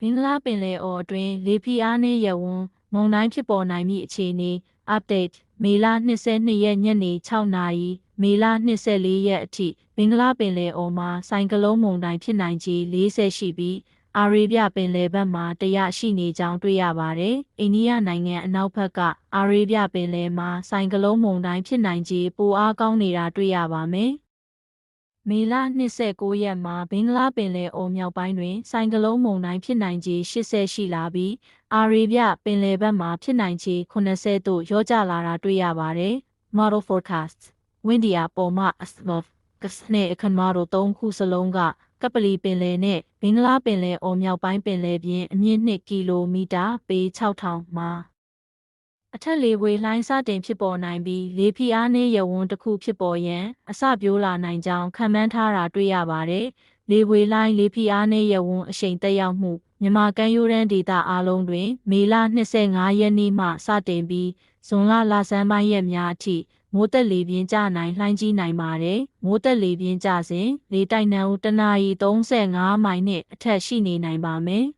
ဘင်္ဂလားပင်လယ်အော်အတွင်းလေဖိအားနည်းရဝန်းမုန်တိုင်းဖြစ်ပေါ်နိုင်မည့်အခြေအနေ update မေလ22ရက်ညနေ6နာရီမေလ24ရက်အထိဘင်္ဂလားပင်လယ်အော်မှာဆိုင်ကလုန်းမုန်တိုင်းဖြစ်နိုင်ခြေ40ရှိပြီးအာရေဗျပင်လယ်ဘက်မှာ100ရှိနေကြောင်းတွေ့ရပါတယ်။အိန္ဒိယနိုင်ငံအနောက်ဘက်ကအာရေဗျပင်လယ်မှာဆိုင်ကလုန်းမုန်တိုင်းဖြစ်နိုင်ခြေပိုအားကောင်းနေတာတွေ့ရပါမယ်။ မေလ29ရက်မှာဘင်္ဂလားပင်လယ်အော်မြောက်ပိုင်းတွင်ဆိုင်ကလုန်းမုန်တိုင်းဖြစ်နိုင်ခြေ80ရှိလာပြီးအာရေဗျပင်လယ်ဘက်မှာဖြစ်နိုင်ခြေ80သို့ရောကျလာတာတွေ့ရပါတယ်။ Model forecast ဝင်းဒီယာပေါ်မှ asmov ကစနဲ့အခန်းမာတို့သုံးခုစလုံးကကပလီပင်လယ်နဲ့ဘင်္ဂလားပင်လယ်အော်မြောက်ပိုင်းပင်လယ်ပြင်အမြင့်2ကီလိုမီတာပေ6000မှာ အထက်လေဝေလှိုင်းစတင်ဖြစ်ပေါ်နိုင်ပြီးလေဖိအားနည်းရဝန်းတစ်ခုဖြစ်ပေါ်ရန်အစပြိုးလာနိုင်ကြောင်းခန့်မှန်းထားတာတွေ့ရပါတယ်။လေဝေလှိုင်းလေဖိအားနည်းရဝန်းအရှိန်တက်ရောက်မှုမြန်မာကမ်းရိုးတန်းဒေသအားလုံးတွင် မေလ25ရက်နေ့မှစတင်ပြီးဇွန်လလဆန်းပိုင်းရက်များအထိမိုးတက်လေပြင်းကျနိုင်လှိုင်းကြီးနိုင်ပါတယ်။မိုးတက်လေပြင်းကျစဉ်လေတိုက်နှုန်းတနာရီ35မိုင်နဲ့အထက်ရှိနေနိုင်ပါမယ်။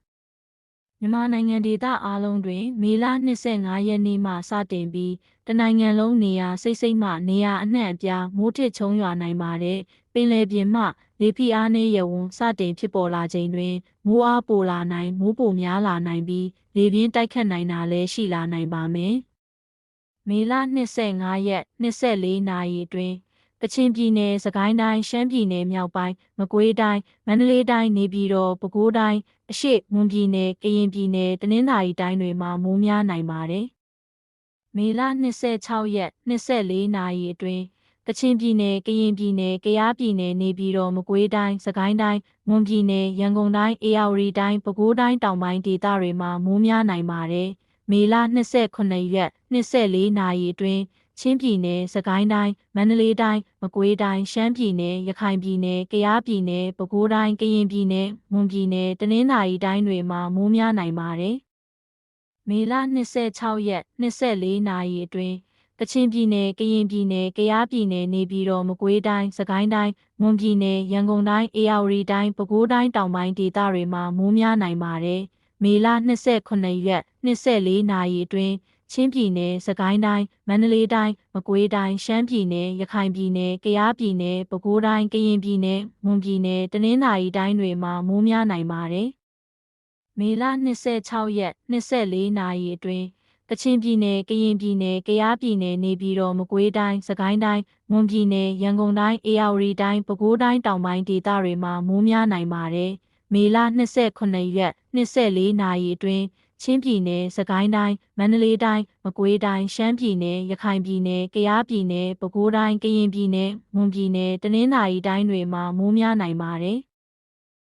မြန်မာနိုင်ငံဒေသအားလုံးတွင် မေလ25ရက်နေ့မှစတင်ပြီးတနိုင်ငံလုံးနေရာစိတ်စိတ်မှနေရာအနှံ့အပြားမိုးထစ်ချုံရွာနိုင်ပါတယ်။ပင်လယ်ပြင်မှလေဖိအားနည်းရဝန်းစတင်ဖြစ်ပေါ်လာချိန်တွင်မိုးအားပိုလာနိုင်မိုးပိုများလာနိုင်ပြီးလေပြင်းတိုက်ခတ်နိုင်တာလည်းရှိလာနိုင်ပါမယ်။မေလ25ရက်24နာရီအတွင်း ကချင်ပြည်နယ်၊စကိုင်းတိုင်း၊ရှမ်းပြည်နယ်မြောက်ပိုင်း၊မကွေးတိုင်း၊မန္တလေးတိုင်း၊နေပြည်တော်၊ပဲခူးတိုင်း၊အရှေ့မွန်ပြည်နယ်၊ကရင်ပြည်နယ်၊တနင်္သာရီတိုင်းတွေမှာမိုးများနိုင်ပါတယ်။မေလ26ရက်24နာရီအတွင်းကချင်ပြည်နယ်၊ကရင်ပြည်နယ်၊ကယားပြည်နယ်၊နေပြည်တော်၊မကွေးတိုင်း၊စကိုင်းတိုင်း၊မွန်ပြည်နယ်၊ရန်ကုန်တိုင်း၊အေရဝတီတိုင်း၊ပဲခူးတိုင်းတောင်ပိုင်းဒေသတွေမှာမိုးများနိုင်ပါတယ်။မေလ28ရက်24နာရီအတွင်း ချင်းပြည်နယ်၊စကိုင်းတိုင်း၊မန္တလေးတိုင်း၊မကွေးတိုင်း၊ရှမ်းပြည်နယ်၊ရခိုင်ပြည်နယ်၊ကယားပြည်နယ်၊ပဲခူးတိုင်း၊ကရင်ပြည်နယ်၊မွန်ပြည်နယ်၊တနင်္သာရီတိုင်းတွေမှာမိုးများနိုင်ပါတယ်။မေလ26ရက်24နာရီအတွင်းကချင်ပြည်နယ်၊ကရင်ပြည်နယ်၊ကယားပြည်နယ်၊နေပြည်တော်၊မကွေးတိုင်း၊စကိုင်းတိုင်း၊မွန်ပြည်နယ်၊ရန်ကုန်တိုင်း၊အေရဝတီတိုင်း၊ပဲခူးတိုင်းတောင်ပိုင်းဒေသတွေမှာမိုးများနိုင်ပါတယ်။မေလ28ရက်24နာရီအတွင်း ချင်းပြည်နယ်၊စကိုင်းတိုင်း၊မန္တလေးတိုင်း၊မကွေးတိုင်း၊ရှမ်းပြည်နယ်၊ရခိုင်ပြည်နယ်၊ကယားပြည်နယ်၊ပဲခူးတိုင်း၊ကရင်ပြည်နယ်၊မွန်ပြည်နယ်၊တနင်္သာရီတိုင်းတွေမှာမိုးများနိုင်ပါတယ်။မေလ26ရက်24နာရီအတွင်းကချင်ပြည်နယ်၊ကရင်ပြည်နယ်၊ကယားပြည်နယ်၊နေပြည်တော်၊မကွေးတိုင်း၊စကိုင်းတိုင်း၊မွန်ပြည်နယ်၊ရန်ကုန်တိုင်း၊အေရဝတီတိုင်း၊ပဲခူးတိုင်းတောင်ပိုင်းဒေသတွေမှာမိုးများနိုင်ပါတယ်။မေလ28ရက်24နာရီအတွင်း ချင်းပြည်နယ်၊စကိုင်းတိုင်း၊မန္တလေးတိုင်း၊မကွေးတိုင်း၊ရှမ်းပြည်နယ်၊ရခိုင်ပြည်နယ်၊ကယားပြည်နယ်၊ပဲခူးတိုင်း၊ကရင်ပြည်နယ်၊မွန်ပြည်နယ်၊တနင်္သာရီတိုင်းတွေမှာမိုးများနိုင်ပါတယ်။